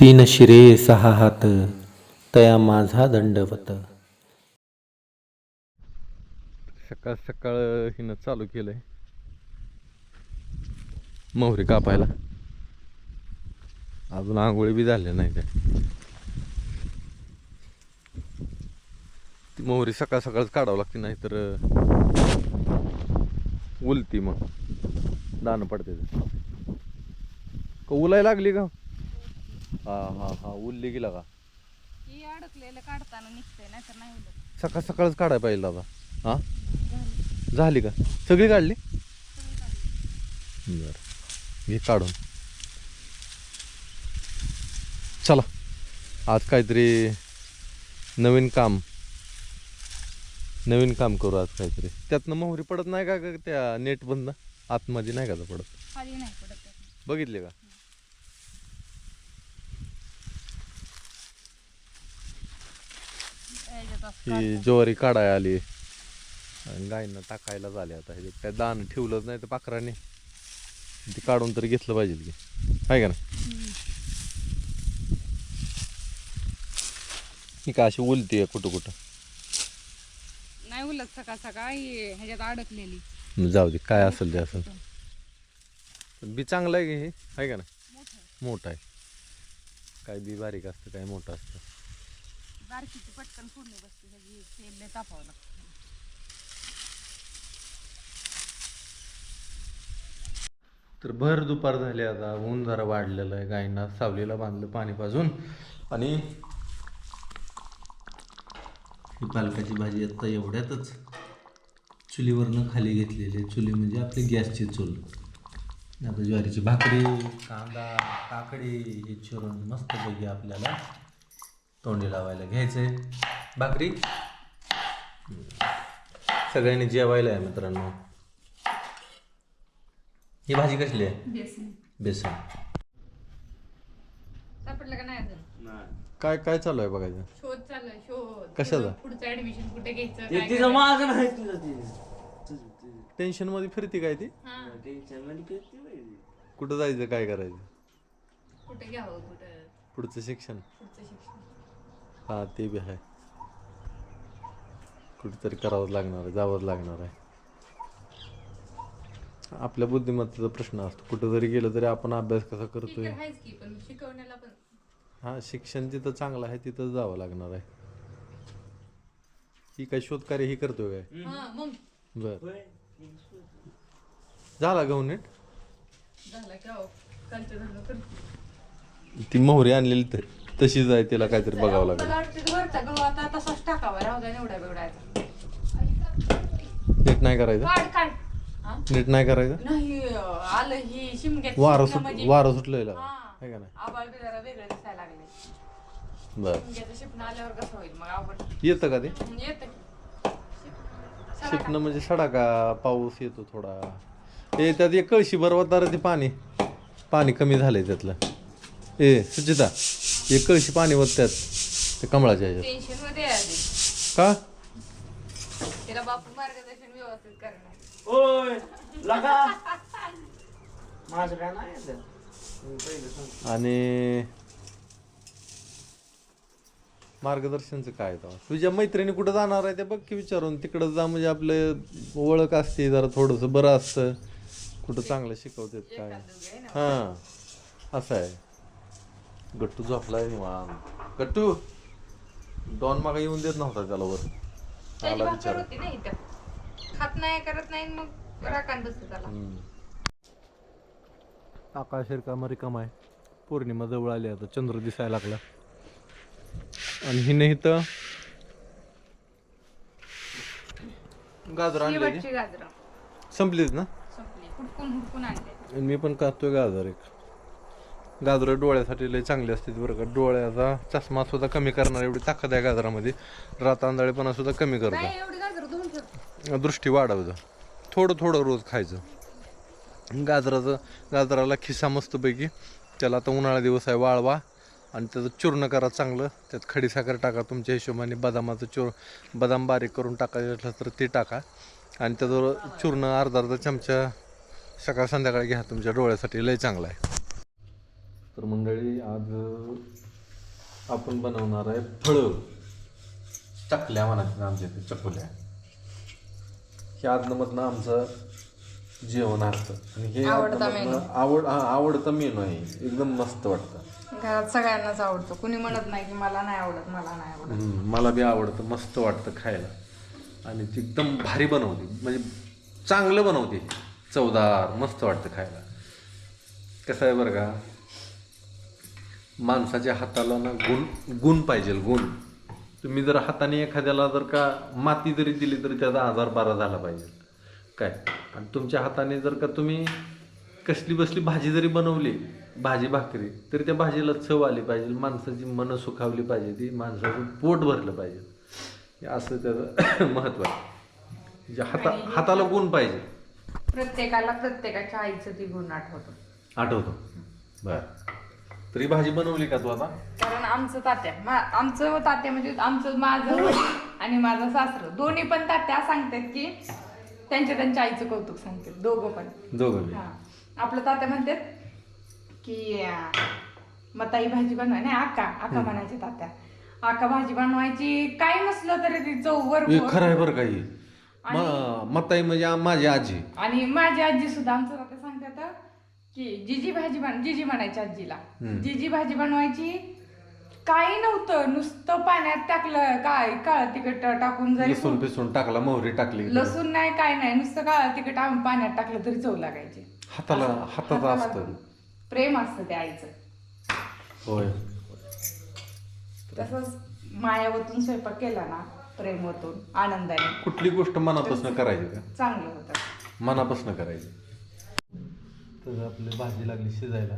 तीन शिरे सहा हात तया माझा दंडवत. सकाळ सकाळ हिनं चालू केलंय. मोहरी कापायला. अजून आंघोळी बी झाल्या नाही त्या. ती मोहरी सकाळ सकाळच काढावं लागते नाही तर उलती मग. दाणं पडते. का उलाय लागली का हा हा हा. उलली गेला का ही अडकलेलं काढताना निघतंय नाही तर नाही उलट सकाळ सकाळच काढायला पाहिजे दादा. हा? झालं. झाली का? सगळी काढली? सगळी काढली. बर. घे काढून. चला. आज काहीतरी नवीन काम. नवीन काम करू आज काहीतरी. त्यातनं मोहरी पडत नाही का ग त्या नेट बंद आतमध्ये नाही का ते पडत? खाली नाही पडत त्यातनं. बघितले का ह्याच्यात असं ही. ज्वारी काढाय आली. आणि गायींना टाकायला झाले आता. हे काय दाण ठेवलंच नाही तर पाखराने. ती काढून तरी घेतलं पाहिजे की. आहे का ना. ही का अशी उलती आहे कुठं कुठं? नाही उलट सकाळ सकाळ ह्याच्यात अडकलेली. जाऊ दे काय असेल ते असेल. बी चांगलं आहे की हे? आहे का ना मोठं आहे. काय बी बारीक असतं काय मोठं असतं. बारकीची पटकन फोडणी बसते ह्याची तेल लय तापावं लागतं. तर भर दुपार झाली आता ऊन जरा वाढलेलं आहे गायींना सावलीला बांधलं पाणी पाजून. आणि ही पालकाची भाजी आता एवढ्यातच चुलीवरनं खाली घेतलेली आहे. चुली म्हणजे आपली गॅसची चूल. आता ज्वारीची भाकरी कांदा काकडी हे चिरून मस्तपैकी आपल्याला तोंडी लावायला घ्यायचंय भाकरी. सगळ्यांनी जेवायला आहे मित्रांनो. ही भाजी कसली आहे? बेसन. बेसन. सापडलं का नाही अजून? काय काय चालू आहे बघायचं? शोध चाललाय शोध. कशाचा? पुढं- पुढचं ऍडमिशन कुठे घ्यायचं ते काय तिचं करायचं. मागं नाही तुझं ते. तुझं ते. टेन्शनमध्ये फिरती काय ती? हा. टेन्शनमध्ये फिरते बाई. ती. कुठं जायचं काय करायचं? कुठे घ्यावं कुठं? पुढचं शिक्षण. पुढचं शिक्षण. हा ते बी आहे. कुठेतरी करावंच लागणार आहे जावंच लागणार आहे. आपल्या बुद्धिमत्तेचा प्रश्न असतो कुठं जरी गेलं तरी आपण अभ्यास कसा करतोय? आहे आहेच की पण शिकवण्याला पण. हा शिक्षण जिथं चांगलं आहे तिथं जावं लागणार आहे. ही काय शोधकार्य ही करतोय काय? हा मग. बर. झाला गहू नीट? झालं का हो कर ती मोहरी आणलेली त- तशीच आहे तिला काहीतरी बघावं लागेल. मला वाटतं ते वरचा गहू आता तसाच टाकावा राहू द्या एवढा बेवडायचा. नीट नाही करायचं? काढ काढ. हा? नीट नाही करायचं? नाही अं, आलं ही शिमग्यात वारं सुट म्हणजे- वारं सुटलेलं. हा. आहे का नाही? आबाळ बी जरा वेगळं दिसायला लागले बर. शिमग्याचं शिपणं आल्यावर कसं होईल मग आवड येतं का ते? येत. शिपणं म्हणजे सडा का पाऊस येतो थोडा. ए त्यात एक कळशी बरोबर ते पाणी. पाणी कमी झालंय त्यातलं. ए सुचिता. एक कळशी पाणी होत त्यात ते कमळाच्या ह्याच्यात. टेन्शनमध्ये आहे आधी. का? तिला बापू मार्गदर्शन व्यवस्थित करणार. ओय लगा. माझं काय नाही येत. मी पहिलं सांगतो. आणि मार्गदर्शनचं काय तेव्हा? तुझ्या मैत्रिणी कुठं जाणार आहे ते बघ की विचारून. तिकडं जा म्हणजे आपलं ओळख असते जरा थोडंसं बरं असतं. कुठं चांगलं शिकवतात काय. हां असं आहे. गट्टू झोपलाय निवांत. गट्टू डॉन मागा येऊन देत नव्हता त्याला वर. त्याची आला भाकर विचार होती ना इथं. खात नाही करत नाही मग राखान बसतो त्याला. आकाश रिकामा रिकामा आहे पौर्णिमा जवळ आली आता चंद्र दिसायला लागला. आणि हिने इथं गाजर आणलेली शेवटची गाजरं. संपलीच ना? संपली. हुडकून हुडकून आणले. आणि मी पण खातोय गाजर एक. गाजर डोळ्यासाठी लय चांगली असते बरं का. डोळ्याचा चष्मा सुद्धा कमी करणार एवढी ताकद आहे गाजरामध्ये. रात आंधळेपणा सुद्धा कमी करतो. दृष्टी वाढवतं. थोडं थोडं रोज खायचं. गाजराचं गाजराला खिसा मस्तपैकी त्याला आता उन्हाळा दिवस आहे वाळवा. आणि त्याचं चूर्ण करा चांगलं. त्यात खडीसाखर टाका तुमच्या हिशोबाने. बदामाचं चूर बदाम बारीक करून टाकायचं असलं तर ते टाका. आणि त्याचं चूर्ण अर्धा अर्धा चमचा सकाळ संध्याकाळी घ्या. तुमच्या डोळ्यासाठी लय चांगलं आहे. तर मंडळी आज आपण बनवणार आहे फळं. चकल्या म्हणायचं आमच्या इथे चकोल्या. हे आदनमधनं आमचं जेवण असतं. आणि हे आवडता आदनमधनं आवड हा आवडता मेनू आहे. एकदम मस्त वाटतं. घरात सगळ्यांनाच आवडतो. कुणी म्हणत नाही की मला नाही आवडत मला नाही आवडत. हम्म, मला बी आवडतं मस्त वाटतं खायला. आणि ती एकदम भारी बनवते. म्हणजे चांगलं बनवते. चवदार मस्त वाटतं खायला. कसं आहे बरं का? माणसाच्या हाताला ना गुण गुण पाहिजे गुण. तुम्ही जर हाताने एखाद्याला जर का माती जरी दिली तरी त्याचा आजार बारा झाला पाहिजे. काय? आणि तुमच्या हाताने जर का तुम्ही कसली बसली भाजी जरी बनवली भाजी भाकरी तरी त्या भाजीला चव आली पाहिजे माणसाची मनं सुखावली पाहिजे ती माणसाचं पोट भरलं पाहिजे. असं त्याचं महत्त्व आहे. म्हणजे हाता हाताला गुण पाहिजे. प्रत्येकाला प्रत्येकाच्या आईचं ती गुण आठवतो. आठवतो. बर. तरी भाजी बनवली का तू आता? कारण आमचं तात्या मा- आमचं तात्या म्हणजे आमचं माझं आणि माझं सासरं. दोन्ही पण तात्या सांगतात की त्यांच्या त्यांच्या आईचं कौतुक सांगतात दोघं पण. दोघं. हा. आपलं तात्या म्हणतात की अं, मताई भाजी बनवाय नाही आका आका म्हणायचे तात्या. आका भाजी बनवायची काय नसलं तरी ती चव हे वरपूर खरं आहे बरं का ही. म- मताई म्हणजे आ- माझी आजी. आणि माझी आजी सुद्धा आमचं तात्या सांगतात की जिजी भाजी बन जिजी म्हणायची आजीला. हम्म. जिजी भाजी बनवायची काही नव्हतं. नुसतं पाण्यात टाकलं काय काळ तिखट टाकून जरी लसूण पिसून टाकला मोहरी टाकली. लसूण नाही काय नाही. नुसतं काळ तिखट पाण्यात टाकलं तरी चव लागायची. हाताला हाताचं हाताला असतं. प्रेम असतं त्या आईचं. होय. तसंच मायावतून स्वयंपाक केला ना प्रेम ओतून आनंदाने. कुठली गोष्ट मनापासून करायची का? चांगलं होतं. मनापासून करायची. तर आपली भाजी लागली शिजायला.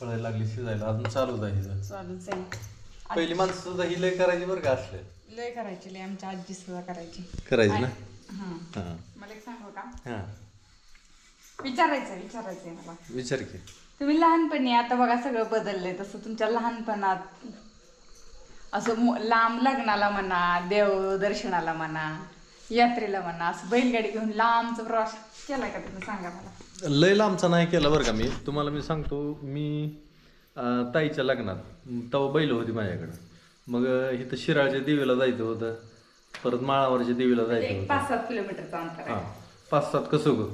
कळायला लागली शिजायला. अजून चालूच आहे हिचं. चालूच आहे. पहिली माणसं सुद्धा ही लय करायची बरं का असले. लय करायची लय आमच्या आजी सुद्धा करायची. करायची ना? हा. हां. मला एक सांगू का? हां. विचारायचं विचारायचंय मला. विचार की. तुम्ही लहानपणी आता बघा सगळं बदललंय. तसं तुमच्या लहानपणात असं मो- लांब लग्नाला म्हणा देव दर्शनाला म्हणा यात्रेला म्हणा असं बैलगाडी घेऊन लांबचा प्रवास केलाय का तुम्ही? सांगा मला. लय लांबचा नाही केला बरं का मी. तुम्हाला मी सांगतो मी अं, ताईच्या लग्नात म, तेव्हा बैल होती माझ्याकडं. मग अं, इथं शिराळच्या देवीला जायचं होतं. परत माळावरच्या देवीला जायचं एक होतं. पाच सात किलोमीटरचं अंतर आहे. हां पाच सात कसं ग?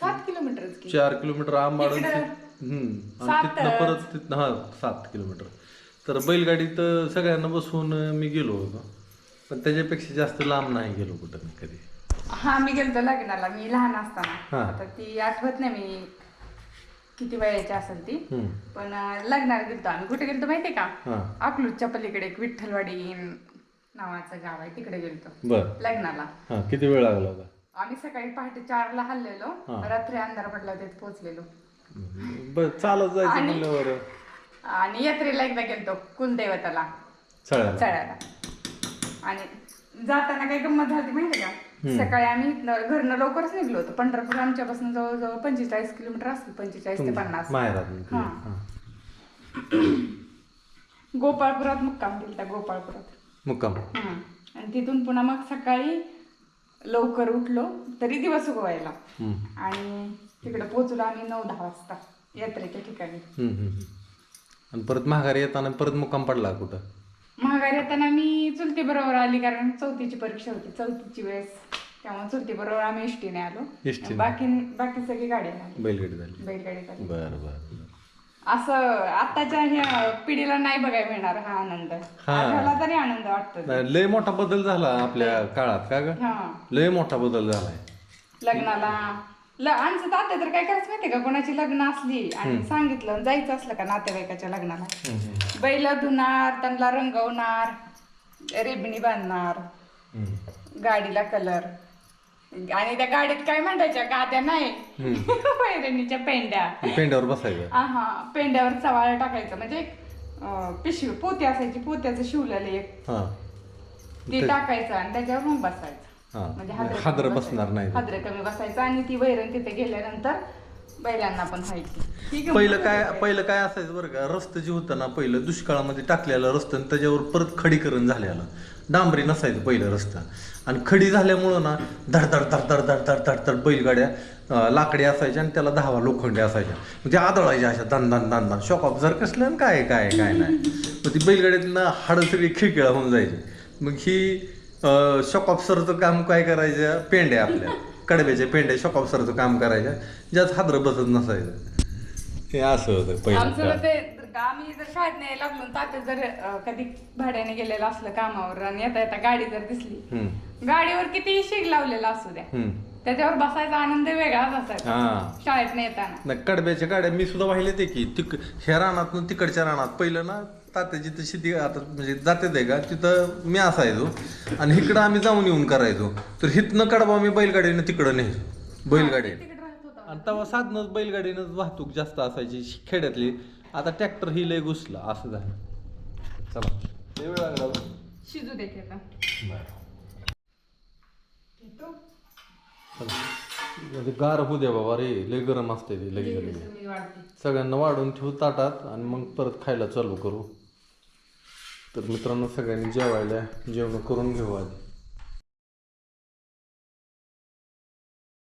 सात किलोमीटरच की? चार किलोमीटर आंबाड इकडं तिथनं परत तिथनं हा सात किलोमीटर. तर बैलगाडीत सगळ्यांना बसवून मी गेलो होतो. पण त्याच्यापेक्षा जास्त लांब नाही गेलो कुठं मी कधी. हा मी गेलतो लग्नाला. मी लहान असताना. हा. आता ती आठवत नाही मी किती वयाची असेल ती. हम्म. पण अं, लग्नाला गेलतो आम्ही. कुठे गेलतो माहितीये का? हां. अकलूजच्या पलीकडे एक विठ्ठलवाडी नावाचं गाव आहे. तिकडे गेलतो. बरं. लग्नाला. हां किती वेळ लागला होता? आम्ही सकाळी पहाटे चारला हल्लेलो. हा. रात्री अंधार पडला तिथे पोहोचलेलो. बर चालत जायचं आणि- म्हणल्यावर. आणि यात्रेला एकदा गेलतो कुलदैवताला. चढायला. चढायला. आणि जाताना काय गंमत झाली माहिती का? सकाळी आम्ही घरनं लवकरच निघलो होतो. पंढरपूर आमच्यापासून जवळजवळ पंचेचाळीस किलोमीटर असेल पंचेचाळीस ते पन्नास. गोपाळपुरात मुक्काम केलता गोपाळपुरात. मुक्काम. हं. आणि तिथून पुन्हा मग सकाळी लवकर उठलो तरी दिवस उगवायला. आणि तिकडे पोचलो आम्ही नऊ दहा वाजता यात्रेच्या ठिकाणी. परत माघारी येताना परत मुक्काम पडला कुठं? महागारी येताना मी चुलती बरोबर आली कारण चौथीची परीक्षा होती. चौथीची वेळेस त्यामुळे चुलती बरोबर आम्ही एसटीने आलो. एसटीने. बाकी बाकी सगळी गाडी आली. बैलगाडी झाली. बैलगाडीत आली बरं बरं. असं आताच्या ह्या पिढीला नाही बघायला मिळणार हा आनंद. आठवला तरी आनंद वाटतो. नाही, लय मोठा बदल झाला आपल्या काळात का ग? हा. लय मोठा बदल झालाय. लग्नाला ल आमचं तात्या तर काय करायचं माहितीये का? कोणाची लग्न असली आणि सांगितलं जायचं असलं का नातेवाईकाच्या लग्नाला? बैल धुणार त्यांना रंगवणार रेबणी बांधणार हम्म. गाडीला कलर. आणि त्या गाडीत काय म्हणतायच्या गाद्या नाही. वैरणीच्या पेंड्या. पेंड्यावर बसायचं. हा पेंड्यावर चवाळ टाकायचं. म्हणजे अं, पिशवी पोती असायची पोत्याचं शिवलेलं एक. हां. ते टाकायचं आणि त्याच्यावर मग बसायचं. म्हणजे हादरं हादर कमी बसणार नाही. हादरं कमी बसायचं आणि ती वैरण तिथे गेल्यानंतर बैलांना पण व्हायची ठीक आहे पहिलं काय पहिलं काय असायचं बरं का रस्तं जे होतं ना पहिलं दुष्काळामध्ये टाकलेलं रस्तं आणि त्याच्यावर परत खडीकरण झालेलं. डांबरी नसायचं पहिलं रस्ता. आणि खडी झाल्यामुळं ना धडधड धडधड धडधड धडधड बैलगाड्या अं, लाकडी असायच्या आणि त्याला दहावा लोखंडी असायच्या. मग ते आदळायच्या अशा दन दन दन दन शॉक ऑफ जर कसलं आणि काय काय काय नाही. मग ती बैलगाडीतनं हाडं सगळी खिळखिळा होऊन जायची. मग ही शॉक ऑफसरचं काम काय करायचं? पेंड्या आपल्या. कडब्याच्या पेंड्या शॉक ऑफसरचं काम करायच्या ज्यात हादरं बसत नसायचं. हे असं होतं पहिलं. आमचं आम्ही जर शाळेत नाही लागलो आणि तात्या जर अं, कधी भाड्याने गेलेलं असलं कामावर आणि येता येता गाडी जर दिसली. हम्म, गाडीवर कितीही शेग लावलेला असू द्या. हम्म. त्याच्यावर बसायचा आनंद वेगळाच असायचा. हा. शाळेत येताना नाही कडब्याच्या गाड्या मी सुद्धा पाहिले ते की तिक ह्या रानातून तिकडच्या रानात पहिलं ना तात्याची तर शेती आता म्हणजे जाते ते का? तिथं मी असायचो आणि इकडं आम्ही जाऊन येऊन करायचो. तर हिथनं कडबा मी बैलगाडीनं तिकडं न्यायचो बैलगाडी. तिकडे राहत होता. आणि तेव्हा साधनच बैलगाडीनंच वाहतूक जास्त असायची खेड्यातली. आता ट्रॅक्टर ही लय घुसला असं झालं. चला. लय वेळ लागला हो. शिजू दे की आता. चला म्हणजे गार होऊ द्या बाबा रे लय गरम असते ते सगळ्यांना वाढून ठेवू ताटात आणि मग परत खायला चालू करू. तर मित्रांनो सगळ्यांनी जेवायला जेवण करून घेऊ आधी